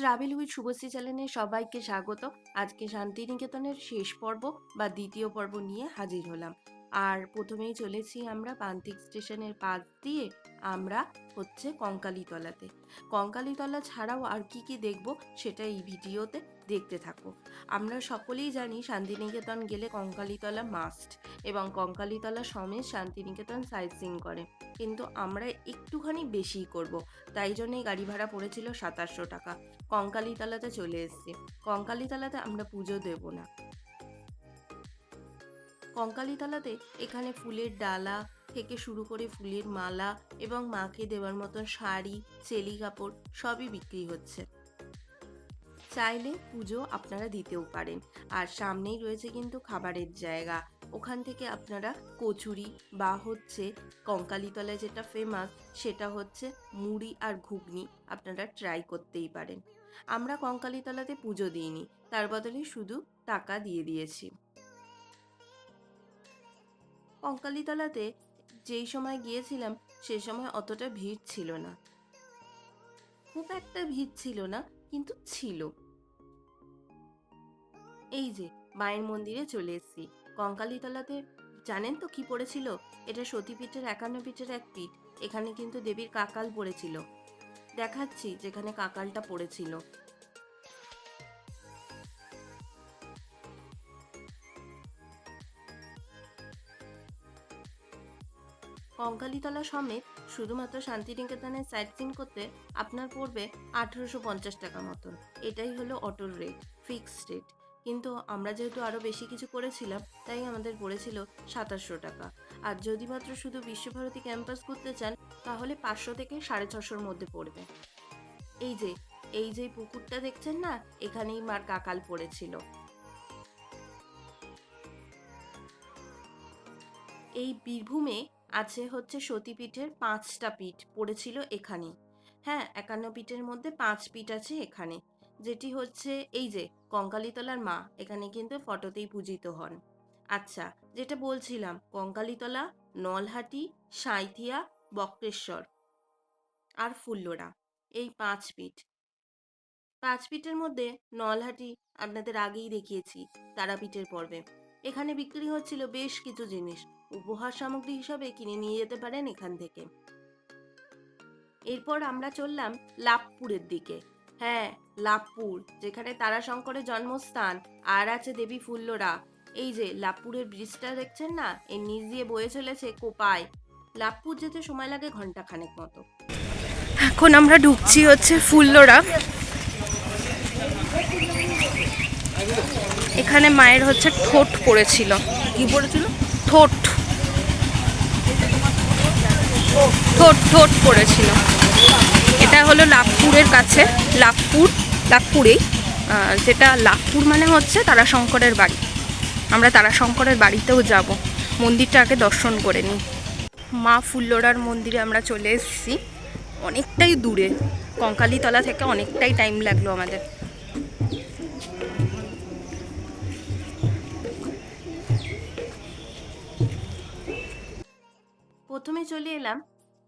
Travel with Subhashree চ্যানেলে সবাইকে স্বাগত আজকে শান্তিনিকেতনের শেষ পর্ব বা দ্বিতীয় পর্ব নিয়ে হাজির হলাম। আর প্রথমেই চলেছি আমরা পান্তিক স্টেশনের পাশ দিয়ে আমরা হচ্ছে কঙ্কালীতলাতে। কঙ্কালীতলা ছাড়াও আর কি কি দেখব সেটা এই ভিডিওতে দেখতে থাকো। আমরা সকলেই জানি শান্তিনিকেতন গেলে কঙ্কালীতলা মাস্ট এবং কঙ্কালীতলা সমেত শান্তিনিকেতন সাইট সিং করে। কিন্তু আমরা একটুখানি বেশিই করব, তাই জন্যই গাড়ি ভাড়া পড়েছিল সাতাশশো টাকা। কঙ্কালীতলাতে চলে এসেছি। কঙ্কালীতলাতে আমরা পুজো দেব না। কঙ্কালীতলাতে এখানে ফুলের ডালা থেকে শুরু করে ফুলের মালা এবং মাকে দেওয়ার মতন শাড়ি, চেলি কাপড় সবই বিক্রি হচ্ছে। চাইলে পুজো আপনারা দিতেও পারেন। আর সামনেই রয়েছে কিন্তু খাবারের জায়গা। ওখান থেকে আপনারা কচুরি বা হচ্ছে কঙ্কালীতলায় যেটা ফেমাস সেটা হচ্ছে মুড়ি আর ঘুগনি আপনারা ট্রাই করতেই পারেন। আমরা কঙ্কালীতলাতে পুজো দিইনি, তার বদলে শুধু টাকা দিয়ে দিয়েছি। কঙ্কালীতলাতে যেই সময় গিয়েছিলাম, সে সময় অতটা ভিড় ছিল না। খুব একটা ভিড় ছিল না, কিন্তু ছিল। এই যে, মায়ের মন্দিরে চলে এসেছি। কঙ্কালীতলাতে, জানেন তো কি পড়েছিল? এটা সতীপীঠের একান্ন পীঠের এক পীঠ। এখানে কিন্তু দেবীর কাকাল পড়েছিল। দেখাচ্ছি যেখানে কাকালটা পড়েছিল। কঙ্কালীতলা সমেত শুধুমাত্র শান্তিনিকেতনের সাইট সিন করতে আপনার পড়বে আঠেরোশো পঞ্চাশ টাকা মতন। এটাই হলো অটোর রেট ফিক্সড রেট কিন্তু আমরা যেহেতু আরও বেশি কিছু করেছিলাম, তাই আমাদের পড়েছিল সাতাশশো টাকা। আর যদি মাত্র শুধু বিশ্বভারতী ক্যাম্পাস ঘুরতে চান, তাহলে পাঁচশো থেকে সাড়ে ছশোর মধ্যে পড়বে। এই যে এই যে পুকুরটা দেখছেন না, এখানেই মার কাকাল পড়েছিল। এই বীরভূমে আছে হচ্ছে সতীপীঠের পাঁচটা পীঠ পড়েছিল এখানে। হ্যাঁ একান্ন পীঠের মধ্যে পাঁচ পীঠ আছে এখানে, যেটি হচ্ছে এই যে কঙ্কালীতলার মা, এখানে কিন্তু ফটোতেই পূজিত হন। আচ্ছা যেটা বলছিলাম, কঙ্কালীতলা, নলহাটি, সাঁইথিয়া, বক্রেশ্বর আর ফুল্লরা, এই পাঁচ পীঠ। পাঁচ পীঠের মধ্যে নলহাটি আপনাদের আগেই দেখিয়েছি, তারাপীঠের পর্বে। এখানে বিক্রি হচ্ছিল বেশ কিছু জিনিস। উপহার সামগ্রী হিসাবে কিনে নিয়ে যেতে পারেন এখান থেকে। এরপর আমরা চললাম লাভপুরের দিকে। হ্যাঁ লাভপুর যেখানে তারাশঙ্করের জন্মস্থান আর আছে দেবী ফুল্লরা। এই যে লাভপুরের ব্রিজটা দেখছেন না? এর নিচ দিয়ে বয়ে চলেছে কোপায় লাভপুর যেতে সময় লাগে ঘণ্টা খানেক মতো। এখন আমরা ঢুকছি হচ্ছে ফুল্লরা। এখানে মায়ের হচ্ছে ঠোঁট পড়েছিল। কি পড়েছিল? ঠোঁট। ঠোঁট ঠোঁট পড়েছিল এটা হলো লাভপুরের কাছে লাভপুর লাভপুরেই যেটা লাভপুর মানে হচ্ছে তারাশঙ্করের বাড়ি। আমরা তারাশঙ্করের বাড়িতেও যাব। মন্দিরটা আগে দর্শন করে নিই। মা ফুল্লরার মন্দিরে আমরা চলে এসেছি। অনেকটাই দূরে। কঙ্কালীতলা থেকে অনেকটাই টাইম লাগল আমাদের। প্রথমে চলে এলাম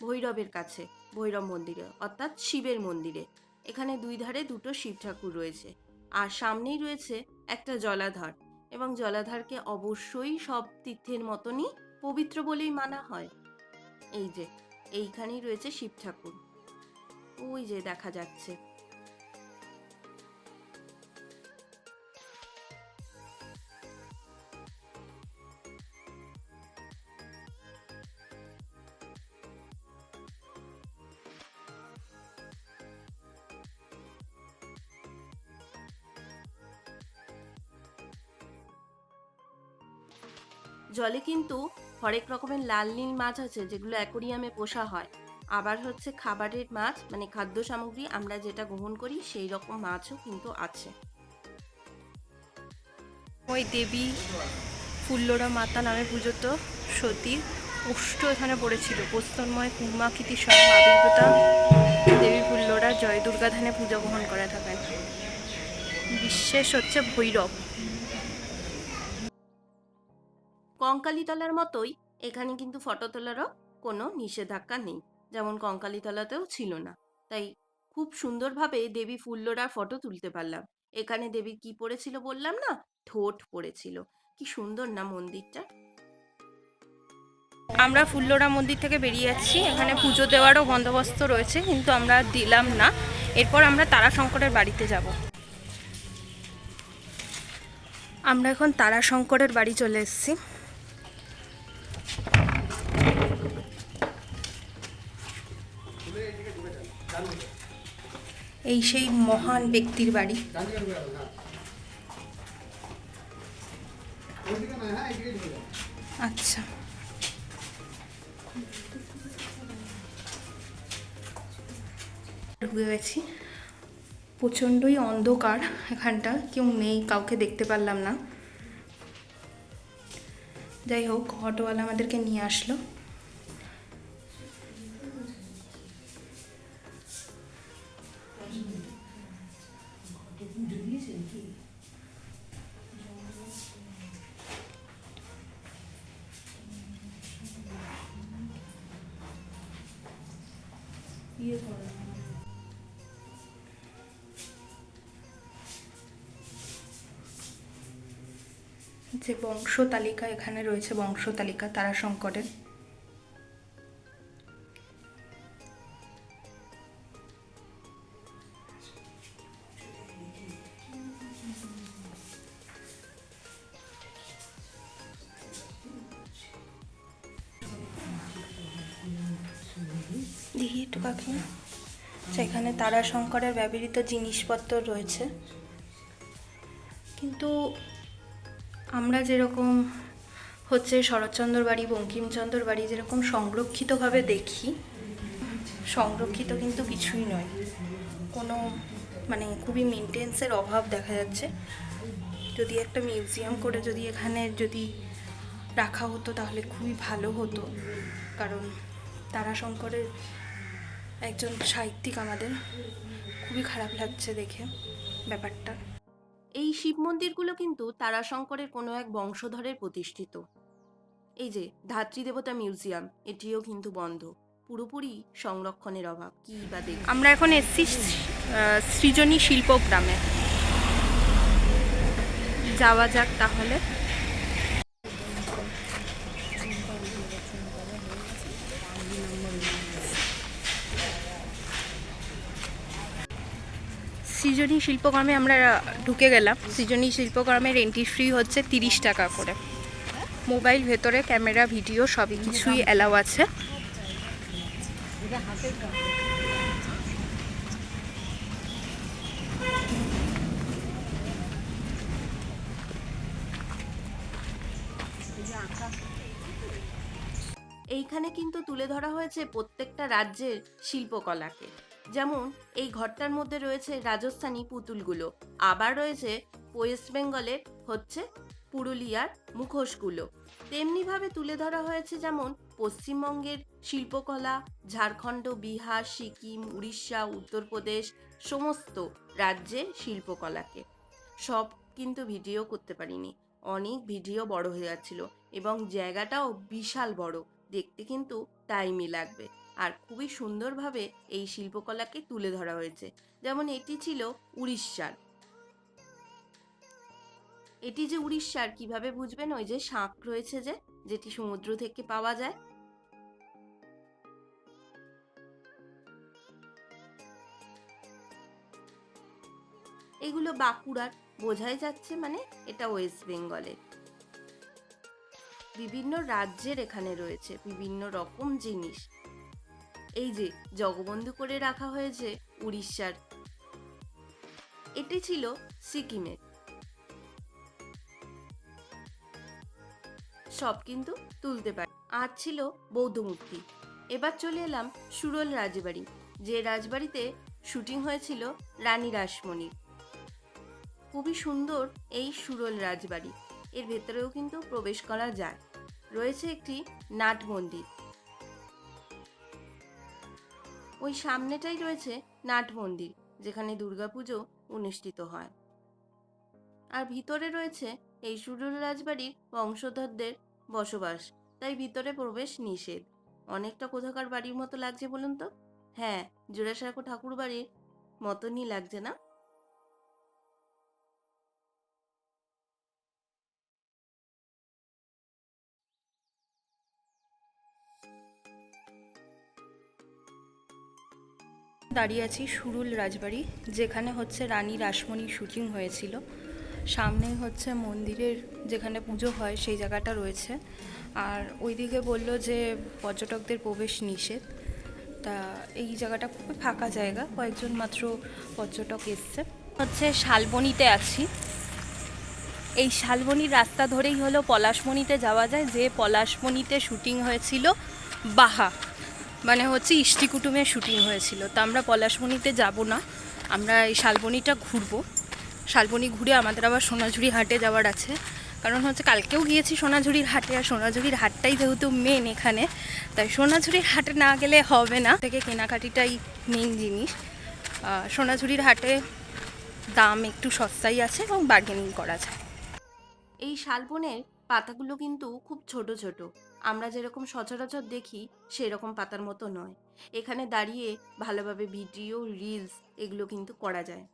ভৈরবের কাছে, ভৈরব মন্দিরে, অর্থাৎ শিবের মন্দিরে। এখানে দুই ধারে দুটো শিব ঠাকুর রয়েছে। আর সামনেই রয়েছে একটা জলাধার এবং জলাধারকে অবশ্যই সব তীর্থের মতনই পবিত্র বলেই মানা হয়। এই যে, এইখানেই রয়েছে শিব ঠাকুর। ওই যে দেখা যাচ্ছে। জলে কিন্তু হরেক রকমের লাল নীল মাছ আছে, যেগুলো অ্যাকোরিয়ামে পোষা হয়। আবার হচ্ছে খাবারের মাছ মানে খাদ্য সামগ্রী, আমরা যেটা গ্রহণ করি, সেই রকম মাছও কিন্তু আছে। ওই দেবী ফুল্লরা মাতা নামে পুজোত সতীর পুষ্ট এখানে পড়েছিল। পোস্তন্ময় কুর্মাকৃতি স্বয়ং আবির্ভূতা দেবী ফুল্লরা জয় দুর্গা ধানে পুজো গ্রহণ করে থাকেন। বিশেষ হচ্ছে ভৈরব। কঙ্কালীতলার মতোই এখানে কিন্তু ফটো তোলারও কোনো নিষেধাজ্ঞা নেই। যেমন কঙ্কালীতলাতেও ছিল না। তাই খুব সুন্দরভাবে দেবী ফুল্লরার ফটো তুলতে পারলাম। এখানে দেবী কি পড়েছিল বললাম না? ঠোঁট পড়েছিল। কি সুন্দর না মন্দিরটা। আমরা ফুল্লরা মন্দির থেকে বেরিয়ে যাচ্ছি। এখানে পুজো দেওয়ারও বন্দোবস্ত রয়েছে, কিন্তু আমরা দিলাম না। এরপর আমরা তারাশঙ্করের বাড়িতে যাব। আমরা এখন তারাশঙ্করের বাড়ি চলে এসেছি। এই সেই মহান ব্যক্তির বাড়ি। আচ্ছা। ঢুকে গেছি। প্রচণ্ডই অন্ধকার এখানটা, কেউ নেই, কাউকে দেখতে পারলাম না। যাই হোক অটোওয়ালা আমাদেরকে নিয়ে আসলো। যে বংশ তালিকা এখানে রয়েছে, বংশ তালিকা তারাশঙ্করের দেখি একটু সেখানে তারাশঙ্করের ব্যবহৃত জিনিসপত্র রয়েছে। কিন্তু আমরা যেরকম হচ্ছে শরৎচন্দ্র বাড়ি, বঙ্কিমচন্দ্র বাড়ি যেরকম সংরক্ষিতভাবে দেখি, সংরক্ষিত কিন্তু কিছুই নয়। কোনো মানে খুবই মেনটেন্সের অভাব দেখা যাচ্ছে। যদি একটা মিউজিয়াম করে যদি এখানে যদি রাখা হতো তাহলে খুবই ভালো হতো। কারণ তারাশঙ্করের একজন সাহিত্যিক আমাদের, খুবই খারাপ লাগছে দেখে ব্যাপারটা। এই শিব মন্দিরগুলো কিন্তু তারাশঙ্করের কোনো এক বংশধরের প্রতিষ্ঠিত। এই যে, ধাত্রী দেবতা মিউজিয়াম, এটিও কিন্তু বন্ধ। পুরোপুরি সংরক্ষণের অভাব, কি বা আমরা এখন এসছি সৃজনী শিল্প গ্রামে। যাওয়া যাক তাহলে। সৃজনী শিল্পকর্মে আমরা ঢুকে গেলাম। সৃজনী শিল্পকর্মের এন্ট্রি ফ্রি হচ্ছে তিরিশ টাকা করে। মোবাইল ভেতরে ক্যামেরা, ভিডিও সবই কিছুই অ্যালাউ আছে। এইখানে কিন্তু তুলে ধরা হয়েছে প্রত্যেকটা রাজ্যের শিল্পকলাকে। যেমন, এই ঘরটার মধ্যে রয়েছে রাজস্থানী পুতুলগুলো। আবার রয়েছে ওয়েস্ট বেঙ্গলের হচ্ছে পুরুলিয়ার মুখোশগুলো। তেমনিভাবে তুলে ধরা হয়েছে যেমন, পশ্চিমবঙ্গের শিল্পকলা, ঝাড়খণ্ড, বিহার, সিকিম, উড়িষ্যা, উত্তরপ্রদেশ, সমস্ত রাজ্যের শিল্পকলাকে। সব কিন্তু ভিডিও করতে পারিনি। অনেক ভিডিও বড় হয়ে যাচ্ছিল এবং জায়গাটাও বিশাল বড়। দেখতে কিন্তু টাইমই লাগবে। আর খুবই সুন্দরভাবে এই শিল্পকলাকে তুলে ধরা হয়েছে। যেমন এটি ছিল উড়িষ্যার। এটি যে উড়িষ্যার, কীভাবে বুঝবেন? ওই যে শাঁখ রয়েছে যে, যেটি সমুদ্র থেকে পাওয়া যায়। এগুলো বাঁকুড়ার, বোঝাই যাচ্ছে মানে এটা ওয়েস্ট বেঙ্গলের। বিভিন্ন রাজ্যের এখানে রয়েছে বিভিন্ন রকম জিনিস। এই যে, জগবন্ধু করে রাখা হয়েছে উড়িষ্যার। এটি ছিল সিকিমের। সব কিন্তু তুলতে পারে। আর ছিল বৌদ্ধ মূর্তি এবার চলে এলাম সুরল রাজবাড়ি, যে রাজবাড়িতে শুটিং হয়েছিল রানী রাসমণির। খুবই সুন্দর এই সুরল রাজবাড়ি। এর ভেতরেও কিন্তু প্রবেশ করা যায়। রয়েছে একটি নাট মন্দির। ওই সামনেটাই রয়েছে নাট মন্দির, যেখানে দুর্গাপুজো অনুষ্ঠিত হয়। আর ভিতরে রয়েছে এই সুরুল রাজবাড়ির বংশধরদের বসবাস, তাই ভিতরে প্রবেশ নিষেধ। অনেকটা কোথাকার বাড়ির মতো লাগছে বলুন তো? হ্যাঁ জোড়াসাঁকো ঠাকুর বাড়ির মতনই লাগছে না? দাঁড়িয়ে আছি সুরুল রাজবাড়ি, যেখানে হচ্ছে রানী রাসমণির শুটিং হয়েছিল। সামনে হচ্ছে মন্দিরের যেখানে পুজো হয়, সেই জায়গাটা রয়েছে। আর ওইদিকে বলল যে পর্যটকদের প্রবেশ নিষেধ। তা এই জায়গাটা খুবই ফাঁকা জায়গা, কয়েকজন মাত্র পর্যটক এসছে। হচ্ছে শালবনিতে আছি। এই শালবনির রাস্তা ধরেই হলো পলাশমণিতে যাওয়া যায়। যে পলাশমণিতে শুটিং হয়েছিল, বাহা। মানে হচ্ছে ইষ্টি কুটুমের শুটিং হয়েছিল। তো আমরা পলাশমণিতে যাব না। আমরা এই শালবনিটা ঘুরবো। শালবনি ঘুরে আমাদের আবার সোনাঝুরি হাটে যাওয়ার আছে। কারণ হচ্ছে কালকেও গিয়েছি সোনাঝুরির হাটে আর সোনাঝুরির হাটটাই যেহেতু মেন এখানে, তাই সোনাঝুরির হাটে না গেলে হবে না। থেকে কেনাকাটিটাই মেন জিনিস। সোনাঝুরির হাটে দাম একটু সস্তাই আছে এবং বার্গেনিং করা যায়। এই শালবনের পাতাগুলো কিন্তু খুব ছোট ছোট। আমরা যেরকম সচরাচর দেখি, সেরকম পাতার মতো নয়। এখানে দাঁড়িয়ে ভালোভাবে ভিডিও, রিলস এগুলো কিন্তু করা যায়।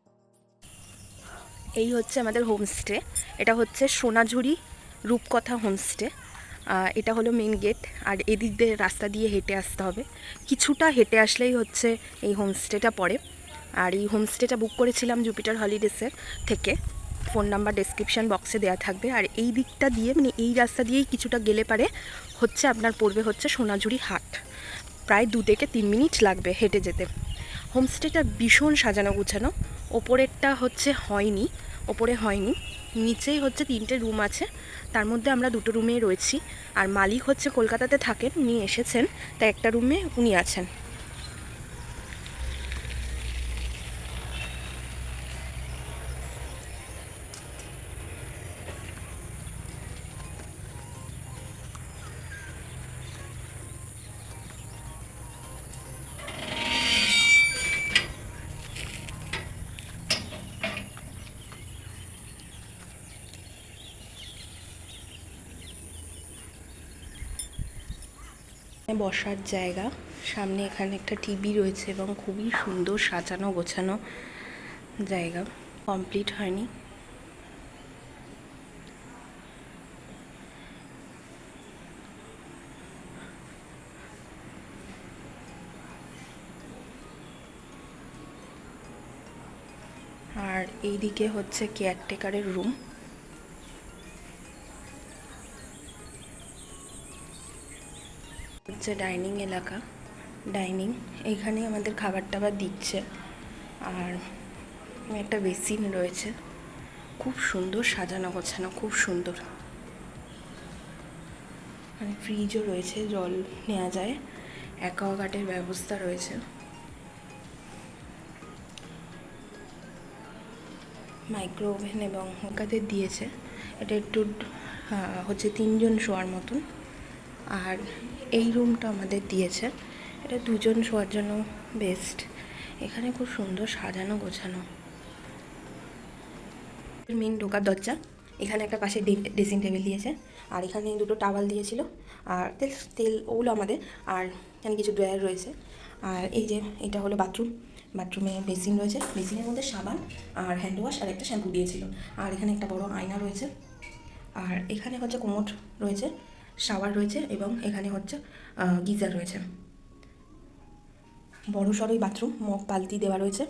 এই হচ্ছে আমাদের হোমস্টে। এটা হচ্ছে সোনাঝুরি রূপকথা হোমস্টে। এটা হলো মেন গেট। আর এদিক দিয়ে রাস্তা দিয়ে হেঁটে আসতে হবে। কিছুটা হেঁটে আসলেই হচ্ছে এই হোমস্টেটা পড়ে। আর এই হোমস্টেটা বুক করেছিলাম জুপিটার হলিডেসের থেকে। ফোন নাম্বার ডেসক্রিপশন বক্সে দেওয়া থাকবে। আর এই দিকটা দিয়ে মানে এই রাস্তা দিয়েই কিছুটা গেলে পারে, হচ্ছে আপনার পড়বে হচ্ছে সোনাঝুরি হাট। প্রায় দু থেকে তিন মিনিট লাগবে হেঁটে যেতে। হোমস্টেটা ভীষণ সাজানো গুছানো। ওপরেরটা হচ্ছে হয়নি, ওপরে হয়নি। নিচেই হচ্ছে তিনটে রুম আছে। তার মধ্যে আমরা দুটো রুমে রয়েছি। আর মালিক হচ্ছে কলকাতাতে থাকেন, উনি এসেছেন, তাই একটা রুমে উনি আছেন। বসার জায়গা। সামনে এখানে একটা টিভি রয়েছে এবং খুবই সুন্দর সাজানো গোছানো জায়গা। কমপ্লিট হয়নি। আর এইদিকে হচ্ছে কেয়ারটেকারের রুম হচ্ছে ডাইনিং এলাকা। ডাইনিং এইখানেই আমাদের খাবার টাবার দিচ্ছে। আর একটা বেসিন রয়েছে। খুব সুন্দর সাজানো গোছানো, খুব সুন্দর। মানে ফ্রিজও রয়েছে, জল নেওয়া যায়। অ্যাকোয়াগার্ডের ব্যবস্থা রয়েছে। মাইক্রো ওভেন এবং কাদের দিয়েছে। এটা একটু হচ্ছে তিনজন শোয়ার মতন। আর এই রুমটা আমাদের দিয়েছে। এটা দুজন শোয়ার জন্য বেস্ট এখানে খুব সুন্দর সাজানো, গোছানো। মেন ঢোকার দরজা। এখানে একটা পাশে ড্রেসিং টেবিল দিয়েছে। আর এখানে দুটো টাওয়াল দিয়েছিল। আর তেল তেল ওগুলো আমাদের। আর এখানে কিছু ড্রয়ার রয়েছে। আর এই যে এটা হলো বাথরুম বাথরুমে বেসিন রয়েছে। বেসিনের মধ্যে সাবান আর হ্যান্ড ওয়াশ আর একটা শ্যাম্পু দিয়েছিল। আর এখানে একটা বড় আয়না রয়েছে। আর এখানে হচ্ছে কোমোড রয়েছে। শাওয়ার রয়েছে এবং এখানে হচ্ছে গিজার রয়েছে। বড় সড়ই বাথরুম, মগ বালতি দেওয়া রয়েছে।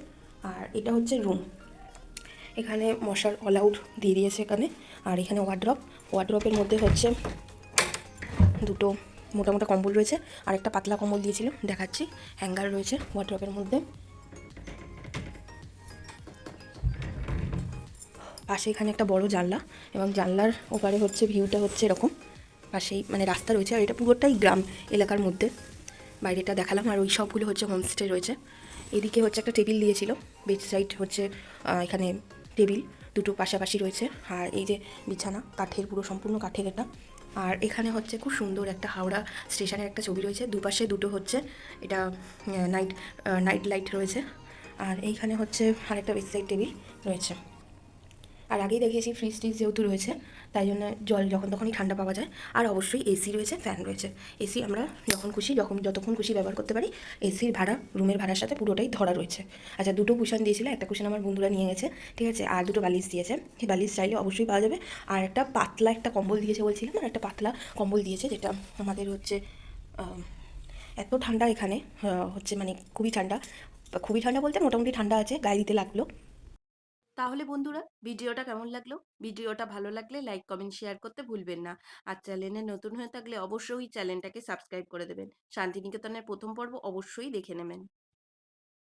আর এটা হচ্ছে রুম এখানে মশার অল আউট দিয়ে দিয়েছে এখানে। আর এখানে ওয়ার্ড্রপ ওয়ার্ড্রপের মধ্যে হচ্ছে দুটো মোটা কম্বল রয়েছে। আর একটা পাতলা কম্বল দিয়েছিল দেখাচ্ছি। হ্যাঙ্গার রয়েছে ওয়ার্ড্রপের মধ্যে। পাশে এখানে একটা বড় জানলা এবং জানলার ওপারে হচ্ছে ভিউটা হচ্ছে এরকম। পাশেই মানে রাস্তা রয়েছে, আর এটা পুরোটাই গ্রাম এলাকার মধ্যে। বাইরেটা দেখালাম, আর ওই সবগুলো হচ্ছে হোমস্টে রয়েছে। এদিকে হচ্ছে একটা টেবিল দিয়েছিল, বেড সাইড হচ্ছে এখানে টেবিল দুটো পাশাপাশি রয়েছে। আর এই যে বিছানা, কাঠের পুরো সম্পূর্ণ কাঠের এটা। আর এখানে হচ্ছে খুব সুন্দর একটা হাওড়া স্টেশনের একটা ছবি রয়েছে, দুপাশে দুটো হচ্ছে এটা নাইট নাইট লাইট রয়েছে। আর এইখানে হচ্ছে আরেকটা বেড সাইড টেবিল রয়েছে। আর আগেই দেখিয়েছি ফ্রিজ টিজ যেহেতু রয়েছে তাই জন্য জল যখন তখনই ঠান্ডা পাওয়া যায়, আর অবশ্যই এসি রয়েছে ফ্যান রয়েছে। এসি আমরা যখন খুশি, যখন যতক্ষণ খুশি ব্যবহার করতে পারি এসির ভাড়া রুমের ভাড়ার সাথে পুরোটাই ধরা রয়েছে। আচ্ছা দুটো কুশন দিয়েছিল, একটা কুশন আমার বন্ধুরা নিয়ে গেছে, ঠিক আছে, আর দুটো বালিশ দিয়েছে। সেই বালিশ চাইলে অবশ্যই পাওয়া যাবে। আর একটা পাতলা একটা কম্বল দিয়েছে বলছিলাম, আর একটা পাতলা কম্বল দিয়েছে, যেটা আমাদের হচ্ছে এত ঠান্ডা এখানে হচ্ছে মানে খুবই ঠান্ডা। খুবই ঠান্ডা বলতে মোটামুটি ঠান্ডা আছে, গায়ে দিতে লাগল। তাহলে বন্ধুরা, ভিডিওটা কেমন লাগল? ভিডিওটা ভালো লাগলে লাইক, কমেন্ট, শেয়ার করতে ভুলবেন না। আর চ্যানেলে নতুন হয়ে থাকলে অবশ্যই চ্যানেলটাকে সাবস্ক্রাইব করে দেবেন। শান্তিনিকেতনের প্রথম পর্ব অবশ্যই দেখে নেবেন।